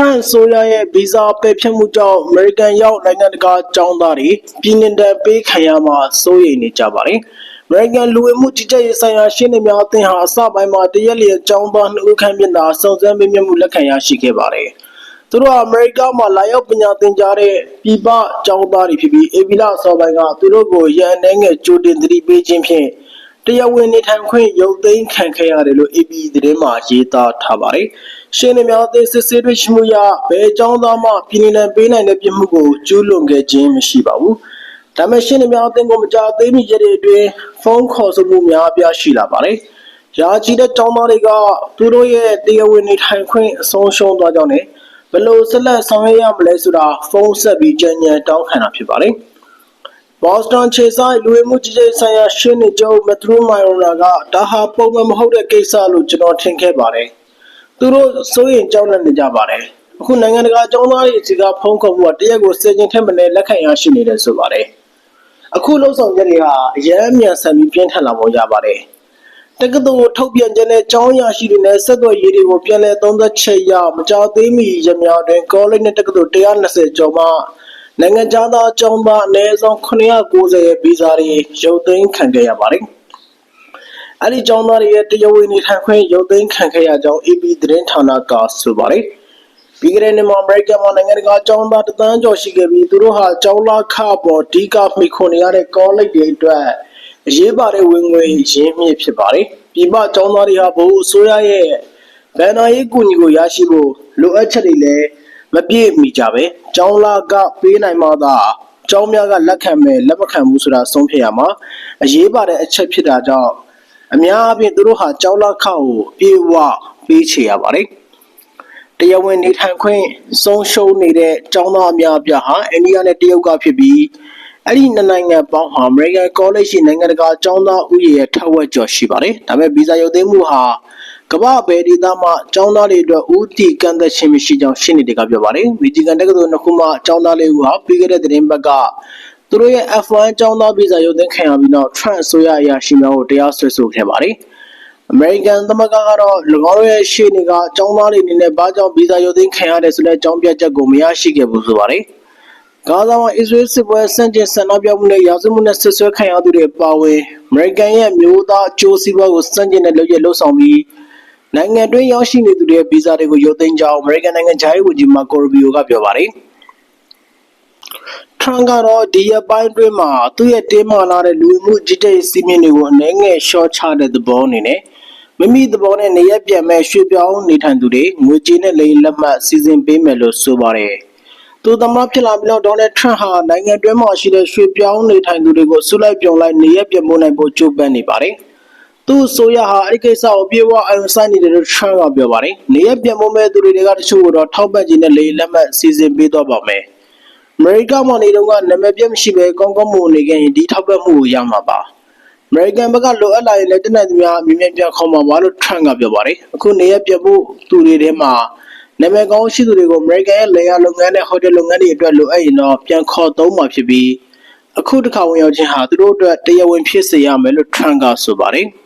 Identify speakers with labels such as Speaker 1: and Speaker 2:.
Speaker 1: Trump အစိုးရရဲ့ဗီဇာပယ်ဖျက်မှုကြောင့် American ရောက်နိုင်ငံတကာကျောင်းသားတွေပြည်နှင်တန်ပေးခံရမှာစိုးရိမ်နေကြပါတယ်။ American လူဝင်မှုကြီးကြပ်ရေးဆိုင်ရာရှင်းလင်းများအသင်းဟာအစပိုင်းမှာတရက်လျက်ကျောင်းသား2ဦးခန့်မျက်နှာစုံစမ်းမေးမြန်းမှုလက်ခံရရှိခဲ့ပါတယ်။သူတို့ကအမေရိကမှာလာရောက်ပညာသင်ကြားတဲ့ပြည်ပကျောင်းသားတွေဖြစ်ပြီးအေဗီလာစော်ပိုင်းကသူတို့ကိုရန်အနေငယ်ကြိုတင်သတိပေးခြင်းဖြင့် တရားဝင်နေထိုင်ခွင့်ရုပ်သိမ်းခံခဲ့ရတယ်လို့ AP သတင်းမှာရေးသားထားပါတယ်။ရှင်းနေများအသင်းစစ်ဆေးတွေ့ရှိမှုရဘယ်ចောင်းသားမှပြည်နယ်ပေးနိုင်တဲ့ပြစ်မှုကိုကျူးလွန်ခဲ့ခြင်းမရှိပါဘူး။ဒါပေမဲ့ရှင်းနေများအသင်းကမကြသေးမီရက်တွေအတွင်းဖုန်းခေါ်ဆိုမှုများအပြားရှိလာပါတယ်။ရာချီတဲ့ចောင်းသားတွေကသူတို့ရဲ့တရားဝင်နေထိုင်ခွင့်အဆုံးရှုံးသွားကြောင်းနဲ့ဘယ်လိုဆက်လက်ဆောင်ရွက်ရမလဲဆိုတာဖုန်းဆက်ပြီးကြံညံတောင်းခံတာဖြစ်ပါတယ်။ ဘော့စတန်ခြေဆိုင်လူဝင်မှုကြီးကြပ်ရေးဆိုင်ရာရှင်းနေချုပ်မက်ထရူးမိုင်ရိုနာကဒါဟာပုံမှန်မဟုတ်တဲ့ကိစ္စလို့ကျွန်တော်ထင်ခဲ့ပါတယ်။သူတို့စိုးရင်ကြောက်လန့်နေကြပါတယ်။အခုနိုင်ငံတကာအကြောင်းသားတွေစီကဖုန်းခေါ်မှုကတရက်ကိုစေကျင်ထက်မနည်းလက်ခံရရှိနေတယ်ဆိုပါတယ်။အခုလှုပ်ဆောင်ချက်တွေဟာအရန်အမြန်ဆန်ပြီးပြင်းထန်လာပုံရပါတယ်။တက္ကသိုလ်ထုတ်ပြန်ချက်နဲ့ကျောင်းရရှိတွေနဲ့ဆက်သွယ်ရေးတွေကိုပြန်လည်သုံးသပ်ချက်ရမကြောသေးမီရများတွင်ကောလိပ်နဲ့တက္ကသိုလ်120ကျော်မှ နိုင်ငံခြားသားအကြောင်းသားအနည်းဆုံး990ရဲ့ဗီဇာတွေရုပ်သိမ်းခံခဲ့ရပါတယ်။အဲ့ဒီကျောင်းသားတွေရဲ့တရားဝင်နေထိုင်ခွင့်ရုပ်သိမ်းခံခဲ့ရကြောင်း AP သတင်းဌာနကဆိုပါတယ်။ပြီးခဲ့တဲ့နှစ်မှာအမေရိကန်မှာနိုင်ငံတကာကျောင်းသားတသန်းကျော်ရှိခဲ့ပြီးသူတို့ဟာကျောင်းလာခပေါ်ဒီကမိခွန်နေရတဲ့ကောလိပ်တွေအတွက်အရေးပါတဲ့ဝင်ငွေရင်းမြစ်ဖြစ်ပါတယ်။ပြည်ပကျောင်းသားတွေဟာဘိုးအစိုးရရဲ့ဗန်နာရေးကူညီကိုရရှိဖို့လိုအပ်ချက်တွေလည်း မပြည့်မီကြပဲကျောင်းလာကပေးနိုင်မှသာကျောင်းများကလက်ခံမဲ့လက်မခံဘူးဆိုတာဆုံးဖြတ်ရမှာအရေးပါတဲ့အချက်ဖြစ်တာကြောင့်အများအပြားသူတို့ဟာကျောင်းလာခကိုပြေဝပေးချေရပါတယ်တရားဝင်နေထိုင်ခွင့်ဆုံးရှုံးနေတဲ့ကျောင်းသားအများအပြားဟာအိန္ဒိယနဲ့တရုတ်ကဖြစ်ပြီး အဲ့ဒီနှစ်နိုင်ငံပေါင်းဟာ American College ရှိနိုင်ငံတကာကျောင်းသားဥယျာဉ်ရဲ့ထက်ဝက်ကျော်ရှိပါတယ်ဒါပေမဲ့ဗီဇာရုပ်သိမ်းမှုဟာကမ္ဘာဘယ်ဒေသမှကျောင်းသားတွေအတွက်ဥတီကန့်သက်ခြင်းမရှိကြောင်းရှင်းနေတယ်ကပြောပါတယ်။မီဂျီဂန်တက္ကသိုလ်နှစ်ခုမှကျောင်းသားလေးဦးဟာပြီးခဲ့တဲ့သတင်းပတ်ကသူတို့ရဲ့ F1 ကျောင်းသားဗီဇာရုပ်သိမ်းခံရပြီးနောက် Trump အစိုးရအရာရှိများကိုတရားစွဲဆိုခဲ့ပါတယ်။ American သမဂ္ဂကတော့၎င်းတို့ရဲ့ရှေ့နေကကျောင်းသားတွေအနေနဲ့ဘာကြောင့်ဗီဇာရုပ်သိမ်းခံရတယ်ဆိုတဲ့အကြောင်းပြချက်ကိုမရရှိခဲ့ဘူးဆိုပါတယ်။ ဂါဇာမှာအစ္စရေးစစ်ပွဲဆန့်ကျင်ဆန္ဒပြမှုနဲ့ရာဇဝတ်မှုနဲ့ဆက်ဆွဲခံရသူတွေပါဝင် American ရဲ့မျိုးသားအကျိုးစီးပွားကိုစန့်ကျင်တဲ့လုပ်ရလှုပ်ဆောင်ပြီးနိုင်ငံတွင်းရောက်ရှိနေသူတွေရဲ့ဗီဇာတွေကိုရုပ်သိမ်းကြောင်း American နိုင်ငံခြားရေးဝန်ကြီး Marco Rubio ကပြောပါတယ်။ Trump ကတော့ဒီရက်ပိုင်းအတွင်းမှာသူ့ရဲ့တင်းမာလာတဲ့လူဝင်မှုကြီးကြပ်ရေးစည်းမျဉ်းတွေကိုအနည်းငယ်လျှော့ချတဲ့သဘောအနေနဲ့မိမိသဘောနဲ့နေရက်ပြန်မဲ့ရွှေ့ပြောင်းနေထိုင်သူတွေငွေကြေးနဲ့လိမ်လက်မှတ်စီစဉ်ပေးမယ်လို့ဆိုပါတယ်။ သူသမ္မတဖြစ်လာပြီးတော့ဒေါ်နယ်ထရန့်ဟာနိုင်ငံတွင်းမှာရှိတဲ့ရွှေ့ပြောင်းနေထိုင်သူတွေကိုဆုလိုက်ပြုံလိုက်နေရက်ပြန်ပို့နိုင်ဖို့ကြိုးပမ်းနေပါတယ်။သူ့ဆိုရဟာအဲ့ဒီကိစ္စကိုပြေဝအယုံဆိုင်နေတယ်လို့ထရန့်ကပြောပါတယ်။နေရပြန်မမဲ့သူတွေကတချို့ကတော့ထောက်ပံ့ခြင်းနဲ့လေလက်မှတ်စီစဉ်ပေးတော့ပါမယ်။အမေရိကမှာနေတော့ကနာမည်ပြမရှိပဲကောင်းကောင်းမွန်နေခဲ့ရင်ဒီထောက်ပံ့မှုကိုရမှာပါ။အမေရိကန်ဘက်ကလိုအပ်လာရင်လည်းတနက်သူများအမြင်မြန်ပြန်ခေါ်မှာပါလို့ထရန့်ကပြောပါတယ်။အခုနေရပြန်ဖို့သူတွေထဲမှာ နာမည်ကောင်းရှိသူတွေကိုအမေရိကန်ရဲ့လေယာလုပ်ငန်းနဲ့ဟိုတယ်လုပ်ငန်းတွေအတွက်လိုအပ်ရင်တော့ပြန်ခေါ်သုံးမှာဖြစ်ပြီးအခုတစ်ခါဝင်ရောက်ခြင်းဟာသူတို့အတွက်တရားဝင်ဖြစ်စေရမယ်လို့ထရန့်ကဆိုပါတယ်။